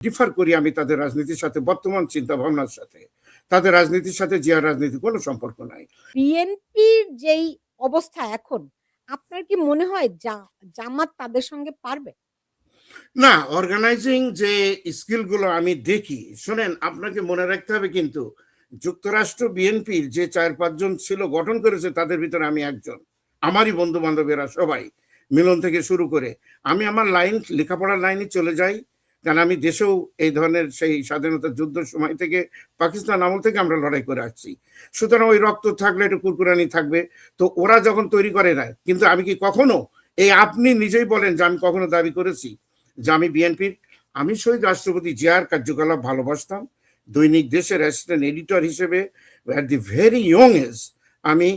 Differ করি আমি তাদের রাজনীতির সাথে বর্তমান চিন্তা ভাবনার সাথে। তাদের রাজনীতির সাথে জিয়ার রাজনীতির কোনো সম্পর্ক নাই। বিএনপির যেই অবস্থা এখন আপনার কি মনে হয় জামাত তাদের সঙ্গে পারবে? না অর্গানাইজিং যে স্কিলগুলো আমি দেখি শুনেন আপনাকে মনে রাখতে হবে কিন্তু যুক্তরাষ্ট্র বিএনপির যে চার পাঁচজন ছিল গঠন করেছে তাদের ভিতরে আমি একজন। আমারই বন্ধু বান্ধবেরা সবাই মিলন থেকে শুরু করে। আমি আমার লাইন লেখাপড়ার লাইনে চলে যাই। কারণ আমি দেশেও এই ধরনের সেই স্বাধীনতা যুদ্ধের সময় থেকে পাকিস্তান আমল থেকে আমরা লড়াই করে আসছি। সুতরাং ওই রক্ত থাকলে একটু কুরকুরানি থাকবে। তো ওরা যখন তৈরি করে দেয় কিন্তু আমি কি কখনো, এই আপনি নিজেই বলেন যে আমি কখনো দাবি করেছি যে আমি বিএনপির, আমি শহীদ রাষ্ট্রপতি জিয়ার কার্যকলাপ ভালোবাসতাম। দৈনিক দেশের অ্যাসিস্ট্যান্ট এডিটর হিসেবে at the very young age আমি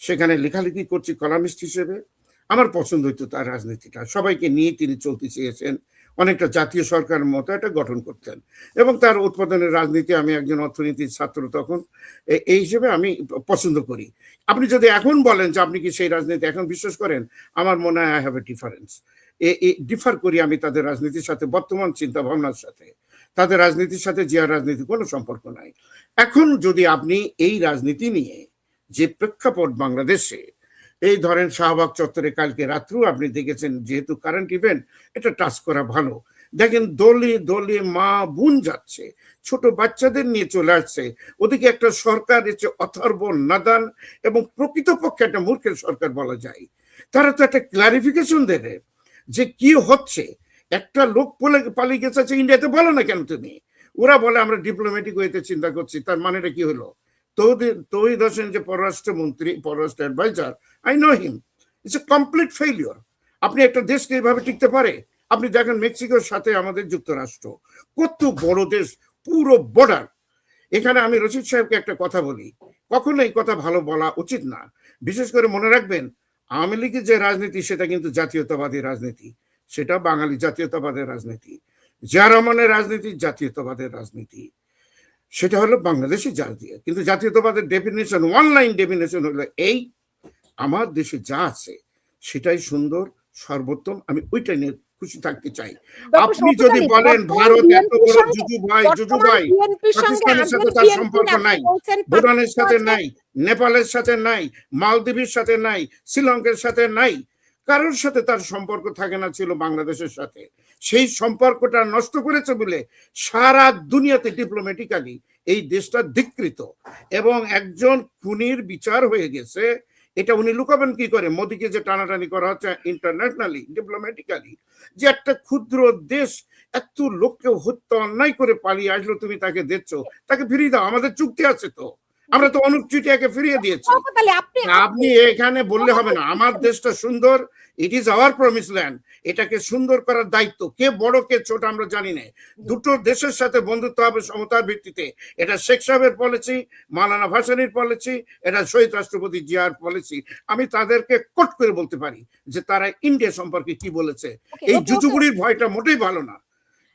সেখানে লেখালেখি করছি, কলামিস্ট হিসেবে। আমার পছন্দ হইতো তার রাজনীতিটা। সবাইকে নিয়ে তিনি চলতে চেয়েছেন। অনেকটা জাতীয় সরকারের মতো একটা গঠন করতেন। এবং তার উৎপাদনের রাজনীতি, আমি একজন অর্থনীতির ছাত্র তখন এই হিসেবে আমি পছন্দ করি। আপনি যদি এখন বলেন যে আপনি কি সেই রাজনীতি এখন বিশ্বাস করেন, আমার মনে হয় I have a difference a differ করি আমি তাদের রাজনীতির সাথে, বর্তমান চিন্তা ভাবনার সাথে। তাদের রাজনীতির সাথে জিয়ার রাজনীতির কোনো সম্পর্ক নাই। এখন যদি আপনি এই রাজনীতি নিয়ে যে প্রেক্ষাপট বাংলাদেশে এই ধরেন শাহবাগ চত্বরে কালকে রাত্রেও আপনি দেখেছেন, যেহেতু কারেন্ট ইভেন্ট এটা টাচ করা ভালো। দেখেন দলে দলে মা বোন যাচ্ছে, ছোট বাচ্চাদের নিয়ে চলে আসছে। ওদিকে একটা সরকার এসে অথর্ব নাদান এবং প্রকৃতপক্ষে একটা মূর্খের সরকার বলা যায়। তারা তো একটা ক্লারিফিকেশন দেবে যে কি হচ্ছে। একটা লোক পালিয়ে গেছে ইন্ডিয়াতে বলো না কেন তুমি? ওরা বলে, আমরা ডিপ্লোম্যাটিক ওয়েতে চিন্তা করছি, তার মানেটা কি হলো? তৌহিদ হোসেন যে পররাষ্ট্রমন্ত্রী পররাষ্ট্র adviser I know him it's a complete failure আপনি একটা দেশকে এইভাবে টিকতে পারে? আপনি দেখেন মেক্সিকোর সাথে আমাদের যুক্তরাষ্ট্র। কত বড় দেশ, পুরো বর্ডার এখানে আমি রশিদ সাহেবকে একটা কথা বলি। কখনো এই কথা ভালো বলা উচিত না। বিশেষ করে মনে রাখবেন, আওয়ামী লীগের যে রাজনীতি, সেটা কিন্তু জাতীয়তাবাদী রাজনীতি। সেটা বাঙালি জাতীয়তাবাদের রাজনীতি। জিয়া রাজনীতি জাতীয়তাবাদের রাজনীতি। সেটা হলো বাংলাদেশি জাতীয়। কিন্তু জাতীয়তাবাদের ডেফিনেশন ওয়ান লাইন ডেফিনেশন হলো এই আমার দেশে যা আছে সেটাই সুন্দর সর্বোত্তম আমি ওইটা নিয়ে খুশি থাকতে চাই। আপনি যদি বলেন ভারত এত বড় জুজু ভাই জুজু ভাই পাকিস্তানের সাথে তার সম্পর্ক নাই ভুটানের সাথে নাই নেপালের সাথে নাই মালদ্বীপের সাথে নাই শ্রীলঙ্কার সাথে নাই কারোর সাথে তার সম্পর্ক থাকে না ছিল বাংলাদেশের সাথে। সেই সম্পর্কটা নষ্ট করেছে বলে সারা দুনিয়াতে ডিপ্লোম্যাটিক্যালি এই দেশটা ধিকৃত। এবং একজন খুনির বিচার হয়ে গেছে। এটা উনি লুকাবেন কি করে? মোদিকে যে টানাটানি করা হচ্ছে ইন্টারন্যাশনালি ডিপ্লোম্যাটিক্যালি যে একটা ক্ষুদ্র দেশ এত লোককে হত্যা, অন্যায় করে পালিয়ে আসলো, তুমি তাকে দেখছ, তাকে ফিরিয়ে দাও, আমাদের চুক্তি আছে তো। আমরা তো অনুপ চিটিয়াকে ফিরিয়ে দিয়েছি। আপনি এখানে বললে হবে না। আমার দেশটা সুন্দর it is our promise land এটাকে সুন্দর করার দায়িত্ব। কে বড় কে ছোট আমরা জানি না। দুটো দেশের সাথে বন্ধুত্ব হবে সমতার ভিত্তিতে। এটা শেখ সাহেবের পলিসি মালানা ভাসানির পলিসি এটা শহীদ রাষ্ট্রপতি জিয়ার পলিসি আমি তাদেরকে কোট করে বলতে পারি যে তারা ইন্ডিয়া সম্পর্কে কি বলেছে। এই. জুজুগুড়ির ভয়টা মোটেই ভালো না।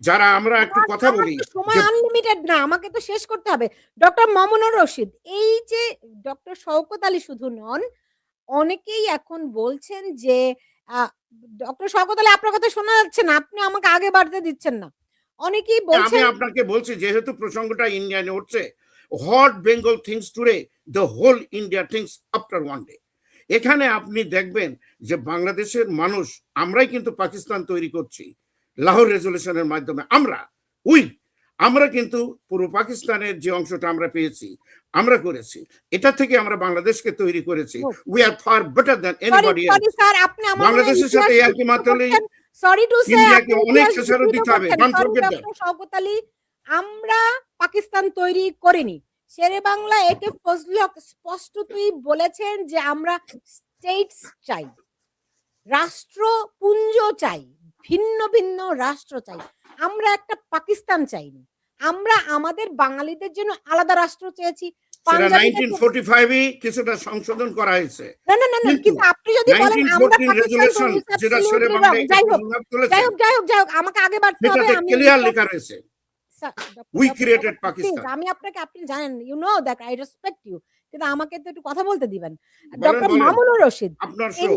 যারা আমরা একটু কথা বলি সময় আনলিমিটেড না আমাকে তো শেষ করতে হবে। ডক্টর মামুনুর রশিদ এই যে ডক্টর শওকত আলী শুধু নন অনেকেই এখন বলছেন যে ডক্টর শওকত আলী আপনার কথা শোনা যাচ্ছে না আপনি আমাকে আগে বাড়তে দিচ্ছেন না। অনেকেই বলছেন আমি আপনাকে বলছি যেহেতু প্রসঙ্গটা ইন্ডিয়ানে উঠছে what Bengal thinks today the whole India thinks after one day এখানে আপনি দেখবেন যে বাংলাদেশের মানুষ আমরাই কিন্তু পাকিস্তান তৈরি করছি। লাহোর রেজলিউশনের মাধ্যমে আমরা উই আমরা কিন্তু পুরো পাকিস্তানের যে অংশটা আমরা পেয়েছি আমরা করেছি। এটা থেকে আমরা বাংলাদেশকে তৈরি করেছি। We are far better than anybody বাংলাদেশের সাথে আর কি মাত্র সরি টু সে অনেক খেসারত দিতে হবে। শওকত আলী আমরা পাকিস্তান তৈরি করিনি। শেরে বাংলা একে ফজলি হক স্পষ্টতই বলেছেন যে আমরা স্টেটস চাই রাষ্ট্রপুঞ্জ চাই। ভিন্ন ভিন্ন রাষ্ট্র চাই। আমরা একটা পাকিস্তান চাইনি। আমরা আমাদের বাঙালিদের জন্য আলাদা রাষ্ট্র চেয়েছি। কিছুটা সংশোধন করা হয়েছে। না না না কিন্তু আপনি যদি বলেন আমরা পাকিস্তান যাই হোক যাই হোক যাই হোক যাই হোক আমাকে আগে বাড়তে হবে আমি ক্লিয়ার লেখা রয়েছে আপনাকে আপনি জানেন you know that I respect you কিন্তু আমাকে তো একটু কথা বলতে দিবেন। ডক্টর। মামুনুর রশিদ আপনার শো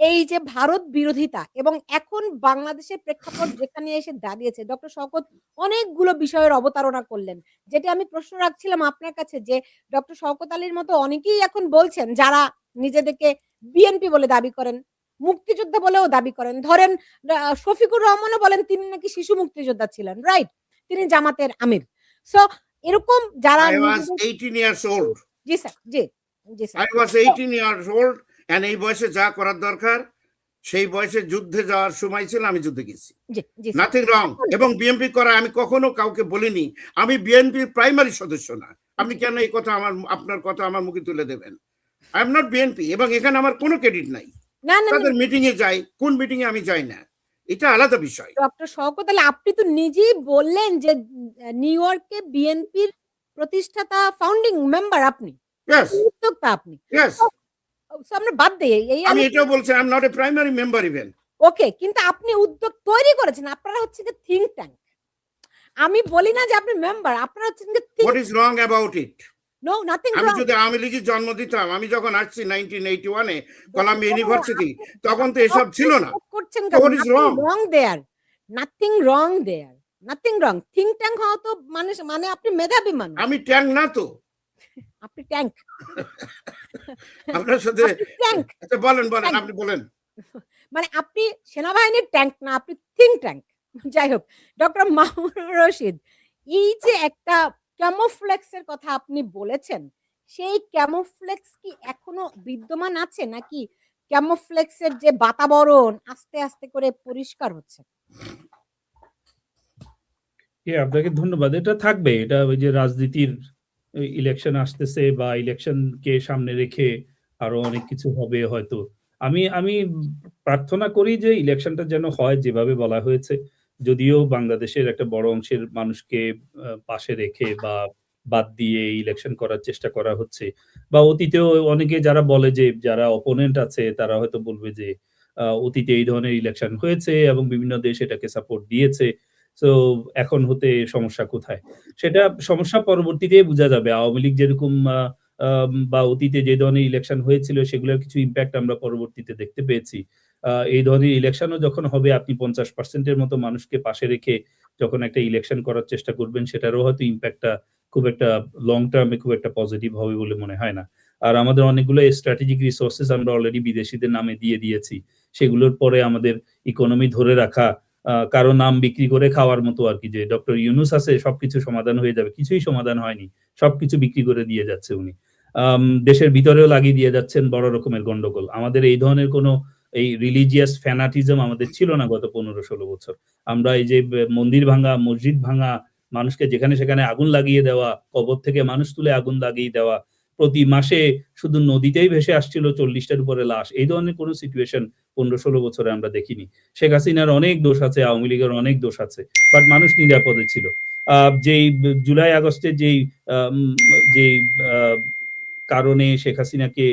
এই যে ভারত বিরোধিতা এবং এখন বাংলাদেশের প্রেক্ষাপট যেখানে এসে দাঁড়িয়েছে ডক্টর শওকত অনেকগুলো বিষয়ের অবতারণা করলেন। যেটি আমি প্রশ্ন রাখছিলাম আপনার কাছে যে ডক্টর শওকত আলীর মতো অনেকেই এখন বলছেন যারা নিজেদেরকে বিএনপি বলে দাবি করেন, মুক্তিযোদ্ধা বলেও দাবি করেন। ধরেন শফিকুর রহমানও বলেন তিনি নাকি শিশু মুক্তিযোদ্ধা ছিলেন, রাইট? তিনি জামাতের আমির। সো এরকম যারা I was নিজেদের 18 years old. জি স্যার, জি, জি sir. I was 18 years old and এই বয়সে যা করার দরকার সেই বয়সে যুদ্ধে যাওয়ার সময় ছিল আমি যুদ্ধে গেছি। নাথিং রং এবং বিএনপি করা আমি কখনো কাউকে বলিনি আমি বিএনপির প্রাইমারি সদস্য না। আপনি কেন এই কথা আমার আপনার কথা আমার মুখে তুলে দেবেন? আই এম নট বিএনপি এবং এখানে আমার কোনো ক্রেডিট নাই। তাদের মিটিং এ যাই, কোন মিটিং এ আমি যাই না। এটা আলাদা বিষয়। ডক্টর শওকত আলী আপনি তো নিজেই বললেন যে নিউ ইয়র্কে বিএনপির প্রতিষ্ঠাতা ফাউন্ডিং মেম্বার আপনি। উদ্যোক্তা আপনি। আমরা বাদ দেই। এই আমি এটাও বলছি I am not a primary member even. Okay কিন্তু আপনি উদ্যোগ তৈরি করেছেন। আপনারা হচ্ছে যে থিংক ট্যাঙ্ক। আমি বলি না যে আপনি মেম্বার। আপনারা হচ্ছেন যে what is wrong about it? No nothing আমি রং। যদি আওয়ামী লীগের জন্ম দিতাম আমি যখন আসছি 1981 এ কলাম্বিয়া ইউনিভার্সিটি তখন তো এসব ছিল না। করছেন what is wrong? Wrong there nothing wrong there nothing wrong think tank হওয়া তো মানে মানে আপনি মেধাবী মানুষ আমি ট্যাঙ্ক না তো। আপনি ট্যাঙ্ক আপনার সাথে ট্যাঙ্ক আচ্ছা বলেন বলেন আপনি বলেন। মানে আপনি সেনাবাহিনীর ট্যাঙ্ক না আপনি থিংক ট্যাঙ্ক যাই হোক ডক্টর মাহমুদুর রশিদ এই যে একটা ক্যামোফ্লেক্স এর কথা আপনি বলেছেন সেই ক্যামোফ্লেক্স কি এখনও বিদ্যমান আছে নাকি ক্যামোফ্লেক্স এর যে বাতাবরণ আস্তে আস্তে করে পরিষ্কার হচ্ছে আপনাকে ধন্যবাদ। এটা থাকবে। এটা ওই যে রাজনীতির ইলেকশন আসতেছে বা ইলেকশনকে সামনে রেখে আরও অনেক কিছু হবে হয়তো। আমি আমি প্রার্থনা করি যে ইলেকশনটা যেন হয় যেভাবে বলা হয়েছে। যদিও বাংলাদেশের একটা বড় অংশের মানুষকে পাশে রেখে বা বাদ দিয়ে ইলেকশন করার চেষ্টা করা হচ্ছে। বা অতীতেও অনেকে যারা বলে যে, যারা অপোনেন্ট আছে, তারা হয়তো বলবে যে অতীতে এই ধরনের ইলেকশন হয়েছে এবং বিভিন্ন দেশ এটাকে সাপোর্ট দিয়েছে। সো এখন হতে সমস্যা কোথায়? সেটা সমস্যা পরবর্তীতে বোঝা যাবে। আওয়ামী লীগ যেরকম বা অতীতে যে ধরনের ইলেকশন হয়েছিল, সেগুলোর কিছু ইম্প্যাক্ট আমরা পরবর্তীতে দেখতে পেয়েছি। এই ধরনের ইলেকশনও যখন হবে, আপনি ৫০% এর মতো মানুষকে পাশে রেখে যখন একটা ইলেকশন করার চেষ্টা করবেন, সেটারও হয়তো ইমপ্যাক্টটা খুব একটা লং টার্ম খুব একটা পজিটিভ হবে বলে মনে হয় না। আর আমাদের অনেকগুলো স্ট্র্যাটেজিক রিসোর্সেস আমরা অলরেডি বিদেশিদের নামে দিয়ে দিয়েছি। সেগুলোর পরে আমাদের ইকোনমি ধরে রাখা কারও নাম বিক্রি করে খাওয়ার মতো আরকি যে ডক্টর ইউনুস আছে সবকিছু সমাধান হয়ে যাবে। কিছুই সমাধান হয়নি। সবকিছু বিক্রি করে দিয়ে যাচ্ছে উনি। দেশের ভিতরেও লাগিয়ে দিয়ে যাচ্ছেন বড় রকমের গন্ডগোল। আমাদের এই ধরনের কোনো এই রিলিজিয়াস ফ্যানাটিজম আমাদের ছিল না গত ১৫-১৬ বছর। আমরা এই যে মন্দির ভাঙা, মসজিদ ভাঙা, মানুষকে যেখানে সেখানে আগুন লাগিয়ে দেওয়া, কবর থেকে মানুষ তুলে আগুন লাগিয়ে দেওয়া, প্রতি মাসে শুধু নদীতেই ভেসে আসছিল চল্লিশটার উপরে লাশ। এই ধরনের কোনো সিচুয়েশন ১৫-১৬ বছরে আমরা দেখিনি। শেখ হাসিনার অনেক দোষ আছে, আওয়ামী লীগের অনেক দোষ আছে। বাট মানুষ নিরাপদে ছিল। যেই জুলাই আগস্টে যেই যেই কারণে শেখ হাসিনাকে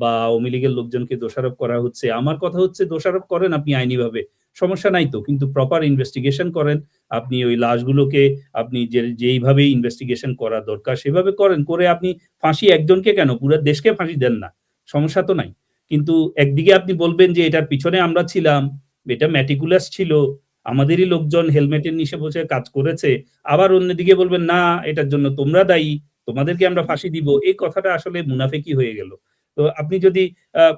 বা আওয়ামী লীগের লোকজনকে দোষারোপ করা হচ্ছে। আমার কথা হচ্ছে দোষারোপ করেন আপনি আইনিভাবে। সমস্যা নাই তো। কিন্তু প্রপার ইনভেস্টিগেশন করেন। আপনি ওই লাশগুলোকে আপনি যে যেইভাবে ইনভেস্টিগেশন করা দরকার সেভাবে করেন। করে আপনি ফাঁসি একজনকে কেন পুরো দেশকে ফাঁসি দেন না। সমস্যা তো নাই। কিন্তু একদিকে আপনি বলবেন যে এটার পিছনে আমরা ছিলাম, এটা ম্যাটিকুলাস ছিল, আমাদেরই লোকজন হেলমেটের নিচে বসে কাজ করেছে। আবার অন্যদিকে বলবেন না এটার জন্য তোমরা দায়ী, তোমাদেরকে আমরা ফাঁসি দিব। এই কথাটা আসলে মুনাফেকি হয়ে গেল। তো আপনি যদি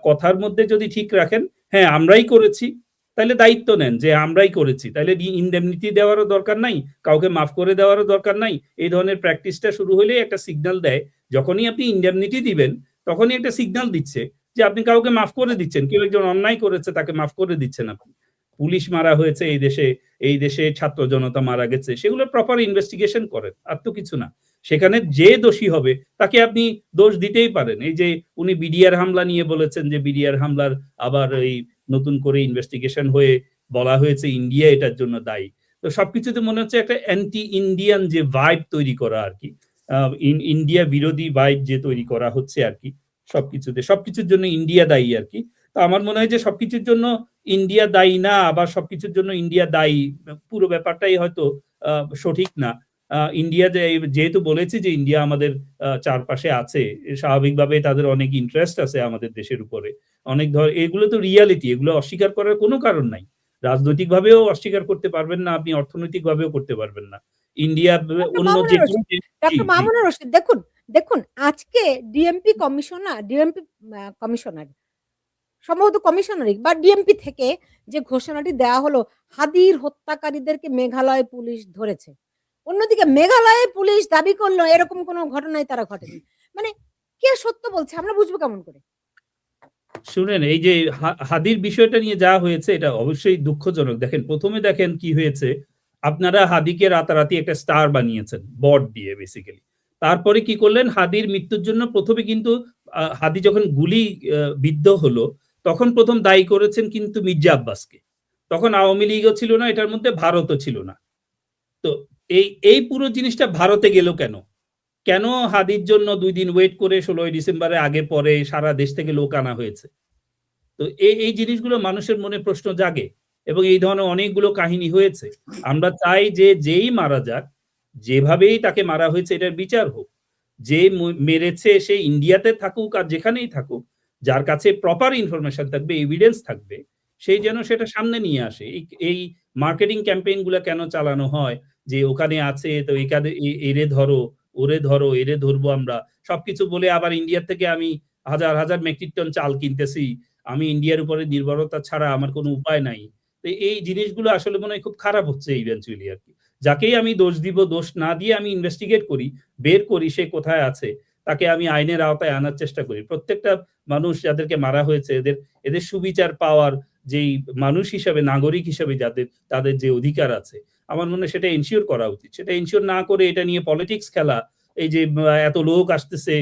কথার মধ্যে যদি ঠিক রাখেন, হ্যাঁ আমরাই করেছি, তাহলে দায়িত্ব নেন যে আমরাই করেছি। তাহলে ইনডেমনিটি দেওয়ারও দরকার নাই, কাউকে মাফ করে দেওয়ারও দরকার নাই। এই ধরনের প্র্যাকটিসটা শুরু হলেই একটা সিগনাল দেয়। যখনই আপনি ইনডেমনিটি দিবেন, তখনই একটা সিগনাল দিচ্ছে যে আপনি কাউকে মাফ করে দিচ্ছেন। কেউ একজন অন্যায় করেছে তাকে মাফ করে দিচ্ছেন আপনি। পুলিশ মারা হয়েছে এই দেশে, এই দেশে ছাত্র জনতা মারা গেছে। সেগুলো প্রপার ইনভেস্টিগেশন করেন। আর তো কিছু না। সেখানে যে দোষী হবে তাকে আপনি দোষ দিতেই পারেন। এই যে উনি বিডিআর হামলা নিয়ে বলেছেন যে বিডিআর হামলার আবার এই নতুন করে ইনভেস্টিগেশন হয়ে বলা হয়েছে ইন্ডিয়া এটার জন্য দায়ী। তো সবকিছুতে মনে হচ্ছে একটা অ্যান্টি ইন্ডিয়ান যে ভাইব তৈরি করা আর কি ইন ইন্ডিয়া বিরোধী ভাইব যে তৈরি করা হচ্ছে আরকি সবকিছুতে। সবকিছুর জন্য ইন্ডিয়া দায়ী আরকি। তো আমার মনে হয় যে সবকিছুর জন্য ইন্ডিয়া দায়ী না আবার সবকিছুর জন্য ইন্ডিয়া দায়ী। পুরো ব্যাপারটাই হয়তো সঠিক না। ইন্ডিয়া যে যেহেতু বলেছি যে ইন্ডিয়া আমাদের চারপাশে আছে, স্বাভাবিকভাবে তাদের অনেক ইন্টারেস্ট আছে আমাদের দেশের উপরে। অনেক ধর এগুলো তো রিয়ালিটি এগুলো অস্বীকার করার কোনো কারণ নাই রাজনৈতিকভাবেও অস্বীকার করতে পারবেন না আপনি অর্থনৈতিকভাবেও করতে পারবেন না ইন্ডিয়া অন্য যে দেখুন দেখুন, আজকে ডিএমপি কমিশনার ডিএমপি কমিশনার, সম্ভবত কমিশনারই, বা ডিএমপি থেকে যে ঘোষণাটি দেওয়া হলো, হাদির হত্যাকারীদেরকে মেঘালয় পুলিশ ধরেছে। অন্যদিকে মেঘালয়ে পুলিশ দাবি করল, এরকম কোনো ঘটনাই তারা ঘটেনি। মানে কে সত্য বলছে? আমরা বুঝব কেমন করে? শুনেন, এই যে হাদির বিষয়টা নিয়ে যা হয়েছে, এটা অবশ্যই দুঃখজনক। দেখেন, প্রথমে দেখেন কি হয়েছে? আপনারা হাদিকে রাতারাতি একটা স্টার বানিয়েছেন, বট দিয়ে বেসিক্যালি তারপরে কি করলেন? হাদির মৃত্যুর জন্য প্রথমে কিন্তু হাদি যখন গুলি বিদ্ধ হলো, তখন প্রথম দায়ী করেছেন কিন্তু মির্জা আব্বাসকে। তখন আওয়ামী লীগও ছিল না, এটার মধ্যে ভারতও ছিল না। তো এই এই পুরো জিনিসটা ভারতে গেল কেন? কেন হাদির জন্য দুই দিন ওয়েট করে ষোলোই ডিসেম্বরে আগে পরে সারা দেশ থেকে লোক আনা হয়েছে? তো এই এই জিনিসগুলো মানুষের মনে প্রশ্ন জাগে এবং এই ধরনের অনেকগুলো কাহিনী হয়েছে। আমরা চাই যে যেই মারা যাক যেভাবেই তাকে মারা হয়েছে, এটার বিচার হোক। যে মেরেছে সে ইন্ডিয়াতে থাকুক আর যেখানেই থাকুক, যার কাছে প্রপার ইনফরমেশন থাকবে এভিডেন্স থাকবে সেই যেন সেটা সামনে নিয়ে আসে। এই মার্কেটিং ক্যাম্পেইনগুলা কেন চালানো হয়? যে ওখানে আছে, তো এখানে এরে ধরো, ওরে ধরো, এরে ধরবো আমরা। সবকিছু বলে আবার ইন্ডিয়ার থেকে আমি হাজার হাজার মেট্রিক টন চাল কিনতেছি। আমি ইন্ডিয়ার উপরে নির্ভরতা ছাড়া আমার কোনো উপায় নাই। তো এই জিনিসগুলো আসলে মনে হয় খুব খারাপ হচ্ছে ইভেন্চুয়ালি আর কি। যাকেই আমি দোষ দিব, দোষ না দিয়ে আমি ইনভেস্টিগেট করি, বের করি সে কোথায় আছে, তাকে আমি আইনের আওতায় আনার চেষ্টা করি। প্রত্যেকটা মানুষ যাদেরকে মারা হয়েছে, এদের এদের সুবিচার পাওয়ার যেই মানুষ হিসাবে, নাগরিক হিসাবে যাদের, তাদের যে অধিকার আছে, আমার মনে হয় সেটা এনশিওর করা উচিত। সেটা এনশিওর না করে এটা নিয়ে পলিটিক্স খেলা, এই যে এত লোক আসতেছে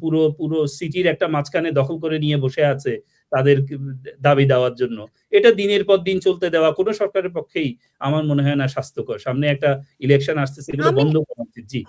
পুরো পুরো সিটির একটা মাঝখানে দখল করে নিয়ে বসে আছে তাদের দাবি দেওয়ার জন্য। এটা দিনের পর দিন চলতে দেওয়া কোনো সরকারের পক্ষেই আমার মনে হয় না স্বাস্থ্যকর। সামনে একটা ইলেকশন আসতেছে এগুলো বন্ধ করা উচিত। জি।